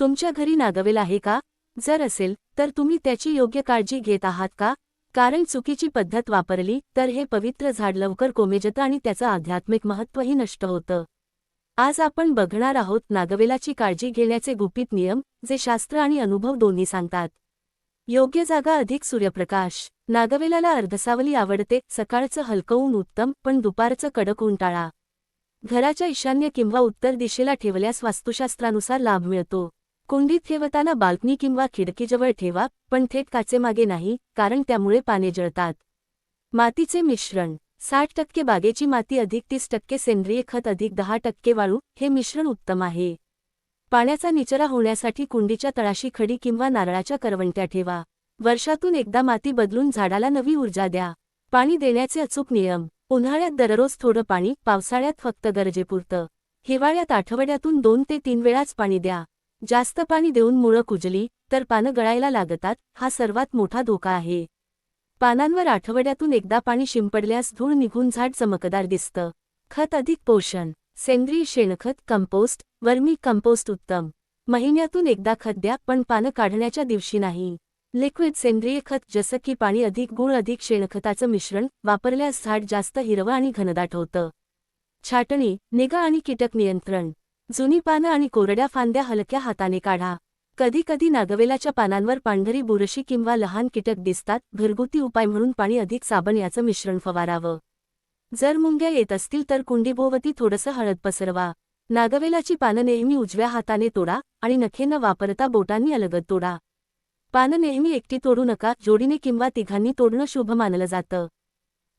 तुमच्या घरी नागवेल आहे का? जर असेल तर तुम्ही त्याची योग्य काळजी घेत आहात का? कारण चुकीची पद्धत वापरली तर हे पवित्र झाड लवकर कोमेजतं आणि त्याचं आध्यात्मिक महत्त्वही नष्ट होतं. आज आपण बघणार आहोत नागवेलाची काळजी घेण्याचे गुपित नियम जे शास्त्र आणि अनुभव दोन्ही सांगतात. योग्य जागा अधिक सूर्यप्रकाश. नागवेलाला अर्धसावली आवडते सकाळचं हलकवून उत्तम पण दुपारचं कडक ऊन टाळा घराच्या ईशान्य किंवा उत्तर दिशेला ठेवल्यास वास्तुशास्त्रानुसार लाभ मिळतो. कुंडीत ठेवताना बाल्कनी किंवा खिडकीजवळ ठेवा पण थेट काचेमागे नाही कारण त्यामुळे पाने जळतात. मातीचे मिश्रण. साठ टक्के बागेची माती अधिक तीस टक्के सेंद्रिय खत अधिक दहा टक्के वाळू हे मिश्रण उत्तम आहे. पाण्याचा निचरा होण्यासाठी कुंडीच्या तळाशी खडी किंवा नारळाच्या करवंट्या ठेवा. वर्षातून एकदा माती बदलून झाडाला नवी ऊर्जा द्या. पाणी देण्याचे अचूक नियम. उन्हाळ्यात दररोज थोडं पाणी पावसाळ्यात फक्त गरजेपुरतं. हिवाळ्यात आठवड्यातून दोन ते तीन वेळाच पाणी द्या. जास्त पाणी देऊन मुळं कुजली तर पानं गळायला लागतात हा सर्वात मोठा धोका आहे. पानांवर आठवड्यातून एकदा पाणी शिंपडल्यास धूळ निघून झाड चमकदार दिसतं. खत अधिक पोषण. सेंद्रिय शेणखत कंपोस्ट वर्मी कंपोस्ट उत्तम. महिन्यातून एकदा खत द्या पण पानं काढण्याच्या दिवशी नाही. लिक्विड सेंद्रिय खत जसं की पाणी अधिक गुळ अधिक शेणखताचं मिश्रण वापरल्यास झाड जास्त हिरवं आणि घनदाट होतं. छाटणी निगा आणि कीटक नियंत्रण. जुनी पानं आणि कोरड्या फांद्या हलक्या हाताने काढा. कधीकधी नागवेलाच्या पानांवर पांढरी बुरशी किंवा लहान कीटक दिसतात घरगुती उपाय म्हणून पाणी अधिक साबण याचं मिश्रण फवारावं. जर मुंग्या येत असतील तर कुंडीभोवती थोडंसं हळद पसरवा. नागवेलाची पानं नेहमी उजव्या हाताने तोडा आणि नखे न वापरता बोटांनी अलगद तोडा. पानं नेहमी एकटी तोडू नका जोडीने किंवा तिघांनी तोडणं शुभ मानलं जातं.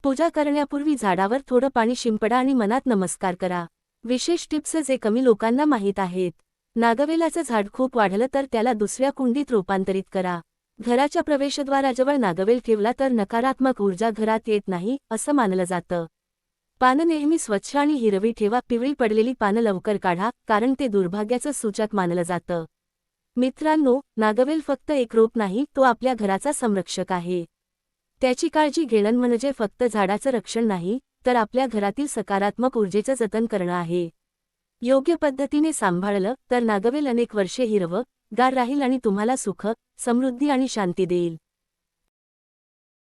पूजा करण्यापूर्वी झाडावर थोडं पाणी शिंपडा आणि मनात नमस्कार करा. विशेष टिप्स जे कमी लोकांना माहीत आहेत. नागवेलाचं झाड खूप वाढलं तर त्याला दुसऱ्या कुंडीत रूपांतरित करा. घराच्या प्रवेशद्वाराजवळ नागवेल ठेवला तर नकारात्मक ऊर्जा घरात येत नाही असं मानलं जातं. पानं नेहमी स्वच्छ आणि हिरवी ठेवा पिवळी पडलेली पानं लवकर काढा कारण ते दुर्भाग्याचं सूचक मानलं जातं. मित्रांनो नागवेल फक्त एक रोप नाही तो आपल्या घराचा संरक्षक आहे. त्याची काळजी घेणं म्हणजे फक्त झाडाचं रक्षण नाही तर आपल्या घरातील सकारात्मक ऊर्जेचं जतन करणं आहे. योग्य पद्धतीने सांभाळलं तर नागवेल अनेक वर्षे हिरवं गार राहील आणि तुम्हाला सुख समृद्धी आणि शांती देईल.